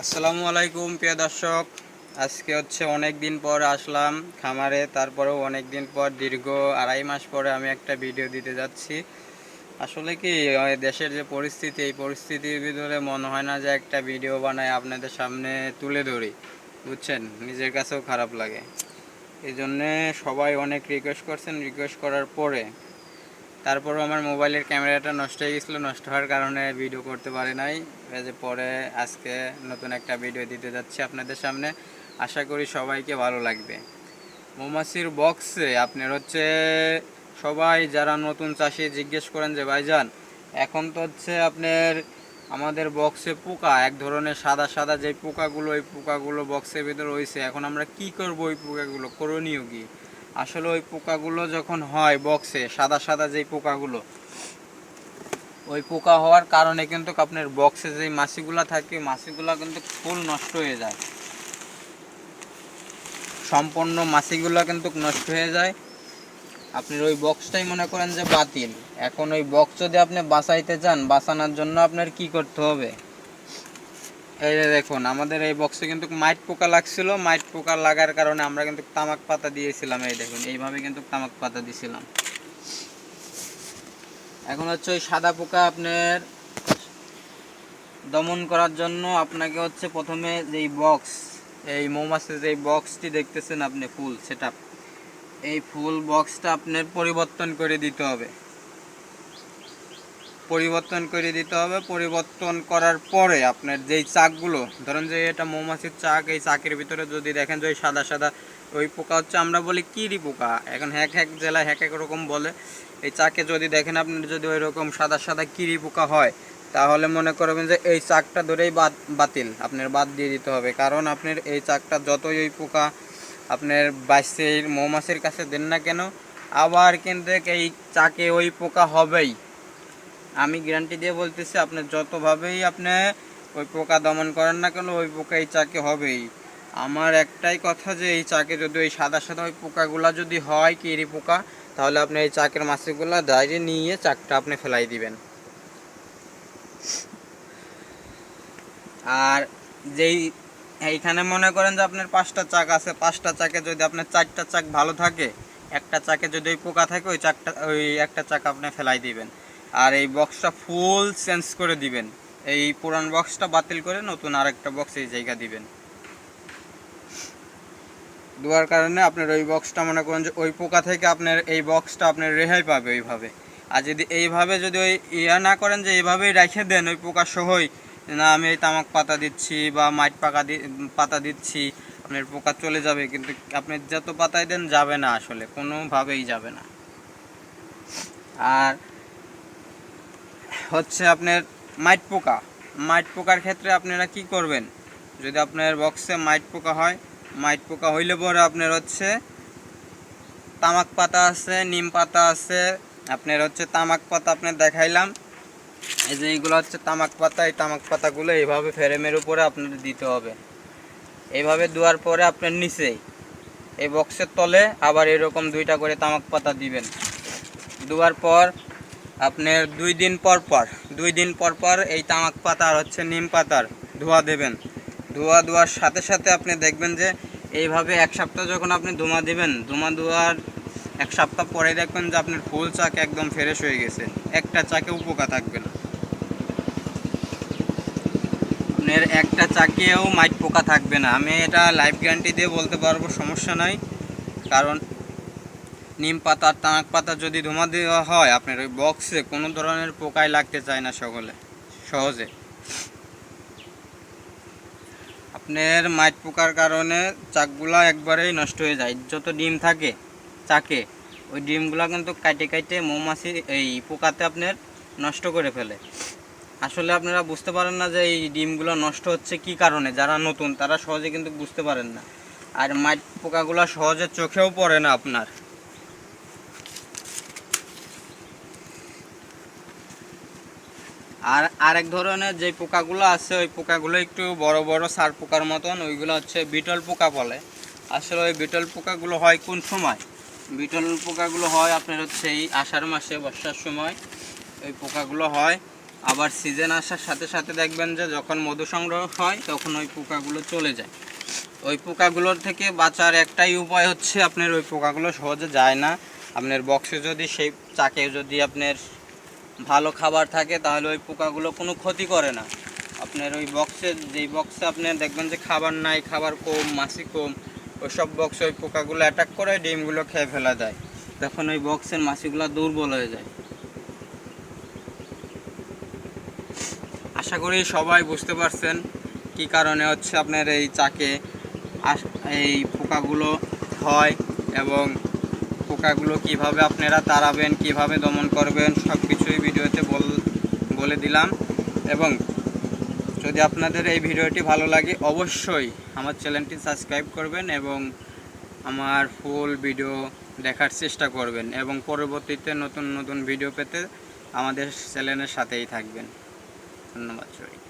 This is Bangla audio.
আসসালামু আলাইকুম, প্রিয় দর্শক। আজকে হচ্ছে অনেক দিন পর আসলাম খামারে, তারপরেও অনেক দিন পর দীর্ঘ আড়াই মাস পরে আমি একটা ভিডিও দিতে যাচ্ছি। আসলে কি দেশের যে পরিস্থিতি, এই পরিস্থিতির ভিতরে মনে হয় না যে একটা ভিডিও বানায় আপনাদের সামনে তুলে ধরি। বুঝছেন? নিজের কাছেও খারাপ লাগে। এই জন্যে সবাই অনেক রিকোয়েস্ট করছেন রিকোয়েস্ট করার পরে তারপরও আমার মোবাইলের ক্যামেরাটা নষ্ট হয়ে গেছিল, নষ্ট হওয়ার কারণে ভিডিও করতে পারি নাই। যে পরে আজকে নতুন একটা ভিডিও দিতে যাচ্ছি আপনাদের সামনে। আশা করি সবাইকে ভালো লাগবে। মৌমাছির বক্সে আপনার হচ্ছে, সবাই যারা নতুন চাষি, জিজ্ঞেস করেন যে, ভাইজান, এখন তো হচ্ছে আপনার আমাদের বক্সে পোকা, এক ধরনের সাদা সাদা যে পোকাগুলো, ওই পোকাগুলো বক্সের ভিতরে রয়েছে, এখন আমরা কি করব ওই পোকাগুলো? করণীয় কি? আসলে ওই পোকাগুলো যখন হয় বক্সে সাদা সাদা যেই পোকাগুলো, ওই পোকা হওয়ার কারণে কিন্তু আপনার বক্সে যে মাছিগুলা থাকে, মাছিগুলা কিন্তু ফুল নষ্ট হয়ে যায়। সম্পূর্ণ মাছিগুলা কিন্তু নষ্ট হয়ে যায়। আপনি ওই বক্সটাই মনে করেন যে বাতিল। এখন ওই বক্স যদি আপনি বাঁচাইতে চান, বাঁচানোর জন্য আপনার কি করতে হবে? এই দেখুন, আমাদের এই বক্সে কিন্তু মাইট পোকা লাগছিল। মাইট পোকা লাগার কারণে আমরা কিন্তু তামাক পাতা দিয়েছিলাম, এই দেখুন, এইভাবে কিন্তু তামাক পাতা দিয়েছিলাম এখন হচ্ছে ওই সাদা পোকা আপনার দমন করার জন্য আপনাকে হচ্ছে প্রথমে যেই বক্স এই মৌমাছির যেই বক্সটি দেখতেছেন আপনি, ফুল সেটা এই ফুল বক্সটা আপনার পরিবর্তন করে দিতে হবে। পরিবর্তন করে দিতে হবে। পরিবর্তন করার পরে আপনার যেই চাকগুলো, ধরেন যে এটা মৌমাছির চাক, এই চাকের ভিতরে যদি দেখেন যে ওই সাদা সাদা ওই পোকা হচ্ছে, আমরা বলি কিরি পোকা। এখন হ্যাক হ্যাক জেলায় হ্যাক এক রকম বলে। এই চাকে যদি দেখেন আপনার যদি ওই রকম সাদা সাদা কিরি পোকা হয়, তাহলে মনে করবেন যে এই চাকটা ধরেই বাদ, বাতিল। আপনার বাদ দিয়ে দিতে হবে। কারণ আপনার এই চাকটা যতই ওই পোকা আপনার বাইশের মৌমাছির কাছে দেন না কেন, আবার কিন্তু এই চাকে ওই পোকা হবেই। আমি গ্যারান্টি দিয়ে বলতেছি, আপনি যতভাবেই আপনি ওই পোকা দমন করেন না কেন, ওই পোকা এই চাকে হবেই। আমার একটাই কথা যে, এই চাকে যদি ওই সাদা সাদা ওই পোকাগুলা যদি হয়, কিরি পোকা, তাহলে আপনি এই চাকের মাছিগুলা দাঁড়িয়ে নিয়ে চাকটা আপনি ফেলাই দিবেন। আর যেই, এইখানে মনে করেন যে, আপনার পাঁচটা চাক আছে, পাঁচটা চাকে যদি আপনার চারটা চাক ভালো থাকে, একটা চাকে যদি ওই পোকা থাকে, ওই চাকটা, ওই একটা চাক আপনি ফেলাই দিবেন। আর এই বক্সটা ফুল চেঞ্জ করে দিবেন। এই পুরান বক্সটা বাতিল করে নতুন আরেকটা বক্স এই জায়গা দিবেন। দেওয়ার কারণে আপনার ওই বক্সটা মনে করেন যে ওই পোকা থেকে আপনার এই বক্সটা আপনার রেহাই পাবে ওইভাবে। আর যদি এইভাবে যদি ওই ইয়া না করেন যে এইভাবেই রেখে দেন ওই পোকা সহই, না আমি এই তামাক পাতা দিচ্ছি বা মাইট পাকা পাতা দিচ্ছি, আপনার পোকা চলে যাবে, কিন্তু আপনি যত পাতায় দেন যাবে না আসলে, কোনোভাবেই যাবে না। আর হচ্ছে আপনার মাইট পোকা। মাইট পোকার ক্ষেত্রে আপনারা কি করবেন? যদি আপনার বক্সে মাইট পোকা হয়, মাইট পোকা হইলে পরে আপনার হচ্ছে তামাক পাতা আছে, নিম পাতা আছে, আপনার হচ্ছে তামাক পাতা আপনার দেখাইলাম। এই যে এইগুলো হচ্ছে তামাক পাতা, এই তামাক পাতাগুলো এইভাবে ফ্রেমের উপরে আপনার দিতে হবে। এইভাবে দেওয়ার পরে আপনার নিচেই, এই বক্সের তলে আবার এরকম দুইটা করে তামাক পাতা দিবেন। দেওয়ার পর আপনার দুই দিন পর পর, দুই দিন পর পর এই তামাক পাতা আর হচ্ছে নিম পাতার ধোয়া দেবেন। ধোয়া দেওয়ার সাথে সাথে আপনি দেখবেন যে এইভাবে এক সপ্তাহ যখন আপনি ধোঁয়া দেবেন, ধোঁয়া দেওয়ার এক সপ্তাহ পরে দেখবেন যে আপনার ফুল চাক একদম ফ্রেশ হয়ে গেছে। একটা চাকে উপকা থাকবে না। আপনার একটা চাকেও মাইট পোকা থাকবে না। আমি এটা লাইফ গ্যারান্টি দিয়ে বলতে পারব, সমস্যা নাই। কারণ নিম পাতা তাঁক পাতা যদি ধোঁয়া দেওয়া হয়, আপনার ওই বক্সে কোনো ধরনের পোকায় লাগতে চায় না সকলে। সহজে। আপনার মাইট পোকার কারণে চাকগুলা একবারেই নষ্ট হয়ে যায়। যত ডিম থাকে, চাকে, ওই ডিমগুলা কিন্তু কাটে কাটে মৌমাছি, এই পোকাতে আপনার নষ্ট করে ফেলে। আসলে আপনারা বুঝতে পারেন না যে এই ডিমগুলো নষ্ট হচ্ছে কি কারণে। যারা নতুন, তারা সহজে কিন্তু বুঝতে পারেন না। আর মাইট পোকাগুলো সহজে চোখেও পড়ে না আপনার। আর আরেক ধরনের যে পোকাগুলো আছে, ওই পোকাগুলো একটু বড় বড় সার পোকার মতন, ওইগুলো হচ্ছে বিটল পোকা বলে। আসলে ওই বিটল পোকাগুলো হয় কোন সময়? বিটল পোকাগুলো হয় আপনার হচ্ছে এই আষাঢ় মাসে, বর্ষার সময়। ওই পোকাগুলো হয়। আবার সিজন আসার সাথে সাথে দেখবেন যে যখন মধু সংগ্রহ হয়, তখন ওই পোকাগুলো চলে যায়। ওই পোকাগুলোর থেকে বাঁচার একটাই উপায় হচ্ছে আপনার ওই পোকাগুলো সহজে যায় না। আপনার বক্সে যদি সেই, চাকে যদি আপনার ভালো খাবার থাকে, তাহলে ওই পোকাগুলো কোনো ক্ষতি করে না। আপনার ওই বক্সে যেই বক্সে আপনি দেখবেন যে খাবার নাই, খাবার কম, মাছি কম, ওইসব বক্সে ওই পোকাগুলো অ্যাটাক করে, ডিমগুলো খেয়ে ফেলা যায়। তখন ওই বক্সের মাছিগুলো দুর্বল হয়ে যায়। আশা করি সবাই বুঝতে পারছেন কি কারণে হচ্ছে আপনার এই চাকে এই পোকাগুলো হয় এবং পোকাগুলো কীভাবে আপনারা তাড়াবেন, কীভাবে দমন করবেন সব কিছুই ভিডিওতে বল, বলে দিলাম। এবং যদি আপনাদের এই ভিডিওটি ভালো লাগে, অবশ্যই আমার চ্যানেলটি সাবস্ক্রাইব করবেন এবং আমার ফুল ভিডিও দেখার চেষ্টা করবেন এবং পরবর্তীতে নতুন নতুন ভিডিও পেতে আমাদের চ্যানেলের সাথেই থাকবেন। ধন্যবাদ সবাই